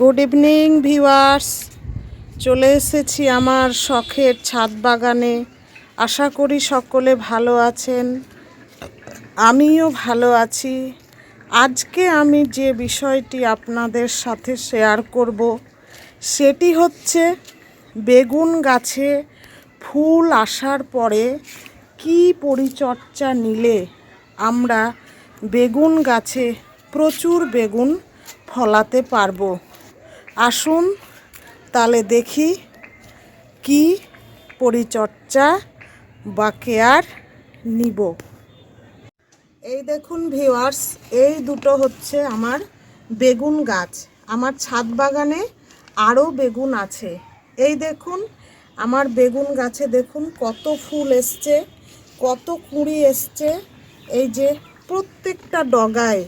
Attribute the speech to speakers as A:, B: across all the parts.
A: Good evening viewers চলে এসেছি আমার শখের ছাদ বাগানে। আশা করি সকলে ভালো আছেন। আমিও ভালো আছি। আজকে আমি যে বিষয়টি আপনাদের সাথে শেয়ার করব, সেটি হচ্ছে বেগুন গাছে ফুল আসার পরে কি পরিচর্যা নিলে আমরা বেগুন গাছে প্রচুর বেগুন ফলাতে পারব। আসুন তাহলে দেখি কি পরিচর্যা বা কেয়ার নিব। এই দেখুন ভিওয়ার্স এই দুটো হচ্ছে আমার বেগুন গাছ। আমার ছাদ বাগানে আরও বেগুন আছে। এই দেখুন, আমার বেগুন গাছে দেখুন কত ফুল এসছে, কত কুঁড়ি এসছে। এই যে প্রত্যেকটা ডগায়,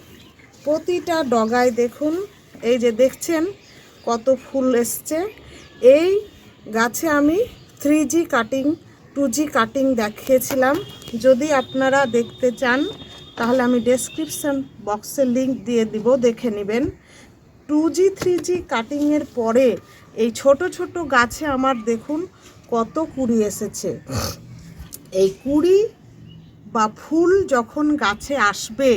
A: প্রতিটা ডগায় দেখুন, এই যে দেখছেন কত ফুল এসছে। এই গাছে আমি three G cutting two G cutting দেখিয়েছিলাম। যদি আপনারা দেখতে চান, তাহলে আমি ডেসক্রিপশন বক্সে লিংক দিয়ে দিব, দেখে নেবেন। টু জি থ্রি জি কাটিংয়ের পরে এই ছোট ছোট গাছে আমার দেখুন কত কুড়ি এসেছে। এই কুড়ি বা ফুল যখন গাছে আসবে,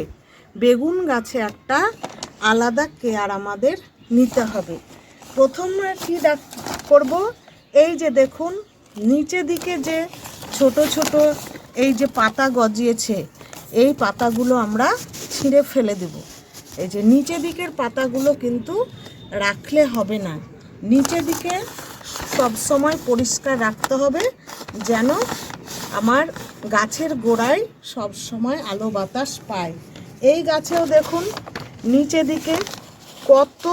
A: বেগুন গাছে একটা আলাদা কেয়ার আমাদের নিতে হবে। প্রথমে কী করব? এই যে দেখুন, নিচে দিকে যে ছোট ছোট এই যে পাতা গজিয়েছে, এই পাতাগুলো আমরা ছিঁড়ে ফেলে দেব। এই যে নিচে দিকের পাতাগুলো কিন্তু রাখলে হবে না। নিচে দিকে সব সময় পরিষ্কার রাখতে হবে, যেন আমার গাছের গোড়ায় সব সময় আলো বাতাস পায়। এই গাছেও দেখুন, নিচে দিকে কত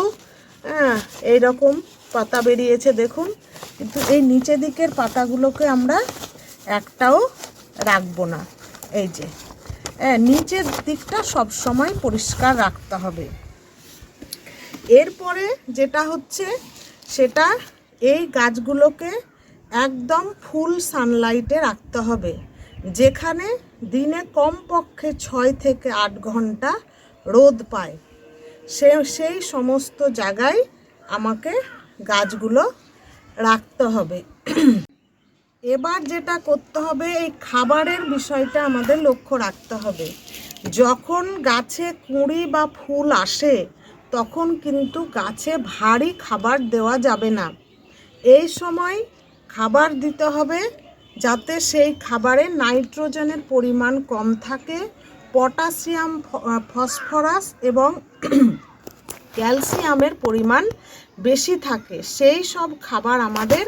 A: হ্যাঁ, এইরকম পাতা বেরিয়েছে দেখুন। কিন্তু এই নিচে দিকের পাতাগুলোকে আমরা একটাও রাখব না। এই যে হ্যাঁ নিচের দিকটা সব সময় পরিষ্কার রাখতে হবে। এরপরে যেটা হচ্ছে সেটা এই গাছগুলোকে একদম ফুল সানলাইটে রাখতে হবে যেখানে দিনে কমপক্ষে ছয় থেকে আট ঘণ্টা রোদ পায়। সে, সেই সমস্ত জায়গায় আমাকে গাছগুলো রাখতে হবে। এবার যেটা করতে হবে, এই খাবারের বিষয়টা আমাদের লক্ষ্য রাখতে হবে। যখন গাছে কুঁড়ি বা ফুল আসে, তখন কিন্তু গাছে ভারী খাবার দেওয়া যাবে না। এই সময় খাবার দিতে হবে যাতে সেই খাবারে নাইট্রোজেনের পরিমাণ কম থাকে, পটাশিয়াম ফসফরাস এবং ক্যালসিয়ামের পরিমাণ বেশি থাকে, সেই সব খাবার আমাদের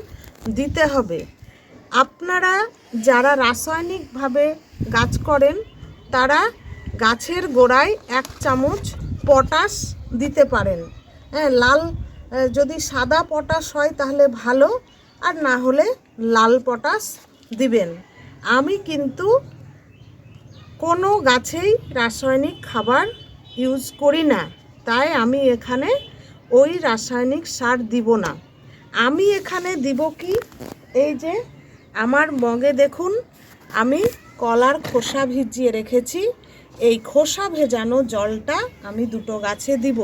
A: দিতে হবে। আপনারা যারা রাসায়নিকভাবে গাছ করেন, তারা গাছের গোড়ায় এক চামচ পটাশ দিতে পারেন। হ্যাঁ লাল যদি সাদা পটাশ হয় তাহলে ভালো, আর না হলে লাল পটাশ দিবেন। আমি কিন্তু কোনো গাছেই রাসায়নিক খাবার ইউজ করি না, তাই আমি এখানে ওই রাসায়নিক সার দিব না। আমি এখানে দিব কি? এই যে আমার মগে দেখুন, আমি কলার খোসা ভিজিয়ে রেখেছি। এই খোসা ভেজানো জলটা আমি দুটো গাছে দিব।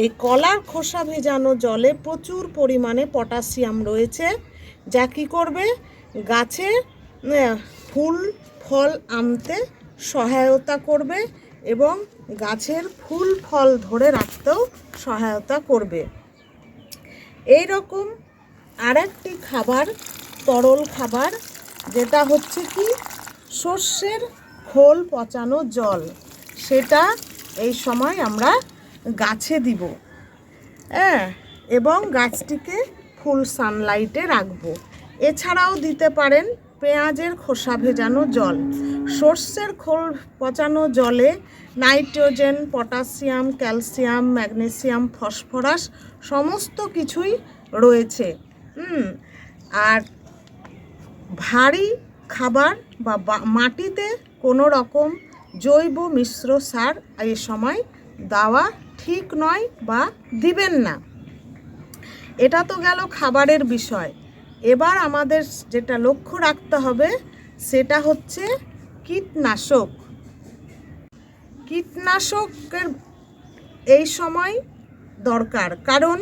A: এই কলার খোসা ভেজানো জলে প্রচুর পরিমাণে পটাশিয়াম রয়েছে। যা কি করবে? গাছে ফুল, ফল আনতে সহায়তা করবে। এবং গাছের ফুল, ফল ধরে রাখতেও সহায়তা করবে। এই রকম আরেকটি খাবার, তরল খাবার, যেটা হচ্ছে কি? সর্ষের খোল পচানো জল। সেটা এই সময় আমরা গাছে দিব। হ্যাঁ এবং গাছটিকে ফুল সানলাইটে রাখব। এছাড়াও দিতে পারেন পেঁয়াজের খোসা ভেজানো জল। সর্ষের খোল পচানো জলে nitrogen, potassium, calcium, magnesium, phosphorus সমস্ত কিছুই রয়েছে। আর ভারী খাবার বা মাটিতে কোনো রকম জৈব মিশ্র সার এই সময় দেওয়া ঠিক নয় বা দিবেন না। এটা তো গেল খাবারের বিষয়। এবার আমাদের যেটা লক্ষ্য রাখতে হবে, সেটা হচ্ছে কীটনাশক। কীটনাশকের এই সময় দরকার, কারণ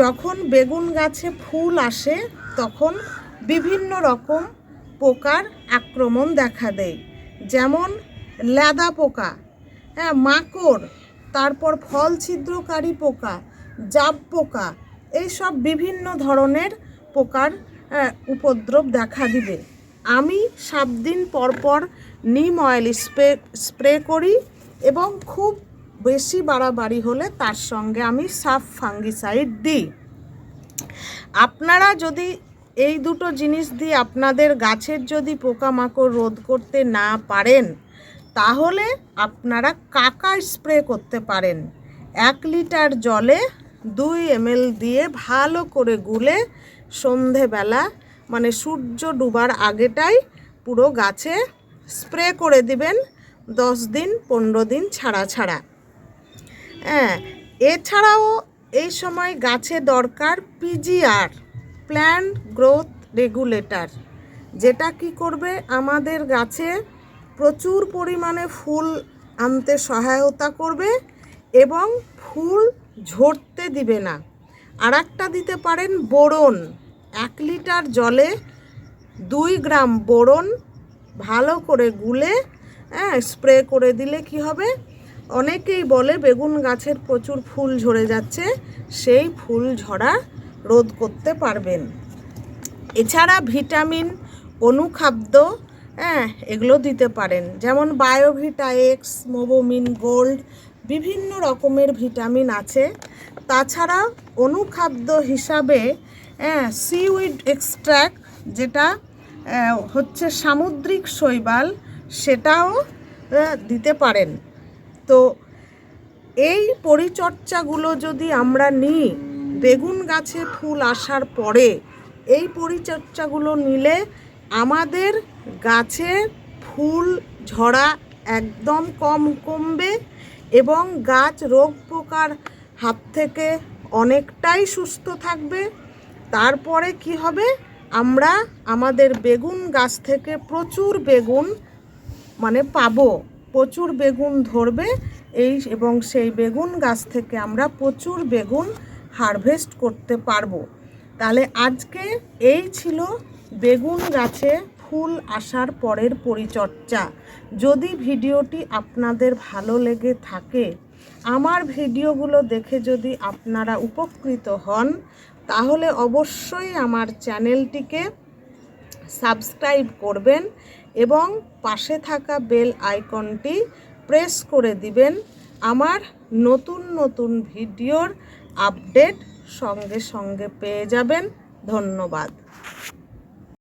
A: যখন বেগুন গাছে ফুল আসে, তখন বিভিন্ন রকম পোকার আক্রমণ দেখা দেয়। যেমন ল্যাদা পোকা হ্যাঁ মাকড়, তারপর ফল ছিদ্রকারী পোকা, জাব পোকা, এইসব বিভিন্ন ধরনের পোকার উপদ্রব দেখা দিবে। আমি সাত দিন পর পর নিম অয়েল স্প্রে স্প্রে করি এবং খুব বেশি বাড়াবাড়ি হলে তার সঙ্গে আমি সাফ ফাঙ্গিসাইড দিই। আপনারা যদি এই দুটো জিনিস দিয়ে আপনাদের গাছের যদি পোকামাকড় রোধ করতে না পারেন, তাহলে আপনারা কাকা স্প্রে করতে পারেন। এক লিটার জলে দুই এমএল দিয়ে ভালো করে গুলে সন্ধেবেলা মানে সূর্য ডুবার আগেটাই পুরো গাছে স্প্রে করে দিবেন, দশ দিন, পনেরো দিন ছাড়া ছাড়া। হ্যাঁ এছাড়াও এই সময় গাছে দরকার পিজিআর প্ল্যান্ট গ্রোথ রেগুলেটর যেটা কি করবে? আমাদের গাছে প্রচুর পরিমাণে ফুল আনতে সহায়তা করবে এবং ফুল ঝরতে দিবে না। আর একটা দিতে পারেন বোরন। এক লিটার জলে দুই গ্রাম বোরন ভালো করে গুলে হ্যাঁ স্প্রে করে দিলে কি হবে? অনেকেই বলে বেগুন গাছের প্রচুর ফুল ঝরে যাচ্ছে, সেই ফুল ঝরা রোধ করতে পারবেন। এছাড়া ভিটামিন, অনুখাদ্য হ্যাঁ এগুলো দিতে পারেন। যেমন বায়োভিটা এক্স, মোবোমিন গোল্ড, বিভিন্ন রকমের ভিটামিন আছে। তাছাড়া অনুখাদ্য হিসাবে সিউইড এক্সট্র্যাক্ট যেটা হচ্ছে সামুদ্রিক শৈবাল, সেটাও দিতে পারেন। তো এই পরিচর্যাগুলো যদি আমরা নিই, বেগুন গাছে ফুল আসার পরে এই পরিচর্যাগুলো নিলে আমাদের গাছে ফুল ঝরা একদম কম কমবে এবং গাছ রোগ পোকার হাত থেকে অনেকটাই সুস্থ থাকবে। তারপরে কি হবে? আমরা আমাদের বেগুন গাছ থেকে প্রচুর বেগুন মানে পাবো। প্রচুর বেগুন ধরবে। এই এবং সেই বেগুন গাছ থেকে আমরা প্রচুর বেগুন হারভেস্ট করতে পারব। তাহলে আজকে এই ছিল বেগুন গাছে ফুল আসার পরের পরিচর্যা। যদি ভিডিওটি আপনাদের ভালো লেগে থাকে আমার ভিডিওগুলো দেখে যদি আপনারা উপকৃত হন, তাহলে অবশ্যই আমার চ্যানেলটিকে সাবস্ক্রাইব করবেন এবং পাশে থাকা বেল আইকনটি প্রেস করে দিবেন আমার নতুন নতুন ভিডিওর আপডেট সঙ্গে সঙ্গে পেয়ে যাবেন। ধন্যবাদ।